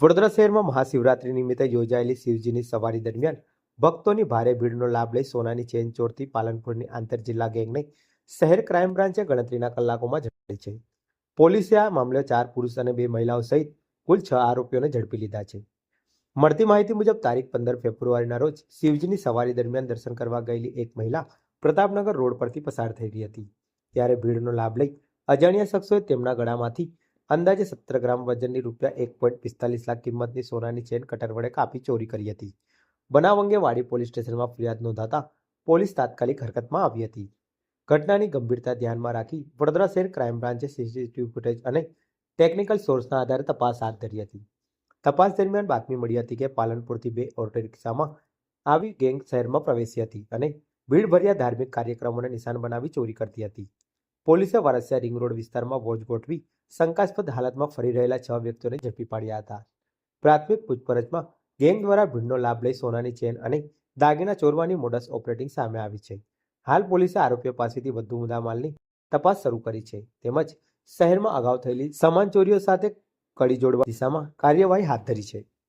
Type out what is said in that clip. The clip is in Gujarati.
વડોદરા શહેરમાં મહાશિવરાત્રી નિમિત્તે યોજાયેલી શિવજીની સવારી દરમિયાન ભક્તોની ભારે ભીડનો લાભ લઈ સોનાની ચેન ચોરતી પાલનપુરની આંતર જિલ્લા ગેંગને શહેર ક્રાઇમ બ્રાન્ચે ગણતરીના કલાકોમાં ઝડપી છે. પોલીસે આ મામલે ચાર પુરુષ અને બે મહિલાઓ સહિત કુલ છ આરોપીઓને ઝડપી લીધા છે. મળતી માહિતી મુજબ તારીખ પંદર ફેબ્રુઆરીના રોજ શિવજીની સવારી દરમિયાન દર્શન કરવા ગયેલી એક મહિલા પ્રતાપનગર રોડ પરથી પસાર થઈ રહી હતી. ત્યારે ભીડનો લાભ લઈ અજાણ્યા શખ્સોએ તેમના ગળામાંથી અંદાજે સત્તર ગ્રામ વજનની રૂપિયા એક પોઈન્ટ પિસ્તાલીસ લાખ કિંમતની સોનાની ચેન કટર વડે કાપી ચોરી કરી હતી. બનાવ અંગે વાડી પોલીસ સ્ટેશનમાં ફરિયાદ નોંધાતા પોલીસ તાત્કાલિક હરકતમાં આવી હતી. ઘટનાની ગંભીરતા ધ્યાનમાં રાખી વડોદરા શહેર ક્રાઇમ બ્રાન્ચે સીસીટીવી ફૂટેજ અને ટેકનિકલ સોર્સના આધારે તપાસ હાથ ધરી હતી. તપાસ દરમિયાન બાતમી મળી હતી કે પાલનપુરથી બે ઓટો રિક્ષામાં આવી ગેંગ શહેરમાં પ્રવેશી હતી અને ભીડભર્યા ધાર્મિક કાર્યક્રમોને નિશાન બનાવી ચોરી કરતી હતી. પોલીસે વરસિયા રિંગ રોડ વિસ્તારમાં વોચ ગોઠવી શંકાસ્પદ હાલતમાં ફરી રહેલા છ વ્યક્તિઓને ઝડપી પાડ્યા હતા. પ્રાથમિક પૂછપરછમાં ગેંગ દ્વારા ભીડનો લાભ લઈ સોનાની ચેન અને દાગીના ચોરવાની મોડસ ઓપરેટિંગ સામે આવી છે. હાલ પોલીસે આરોપીઓ પાસેથી વધુ મુદ્દામાલની તપાસ શરૂ કરી છે. તેમજ શહેરમાં અગાઉ થયેલી સમાન ચોરીઓ સાથે કડી જોડવા દિશામાં કાર્યવાહી હાથ ધરી છે.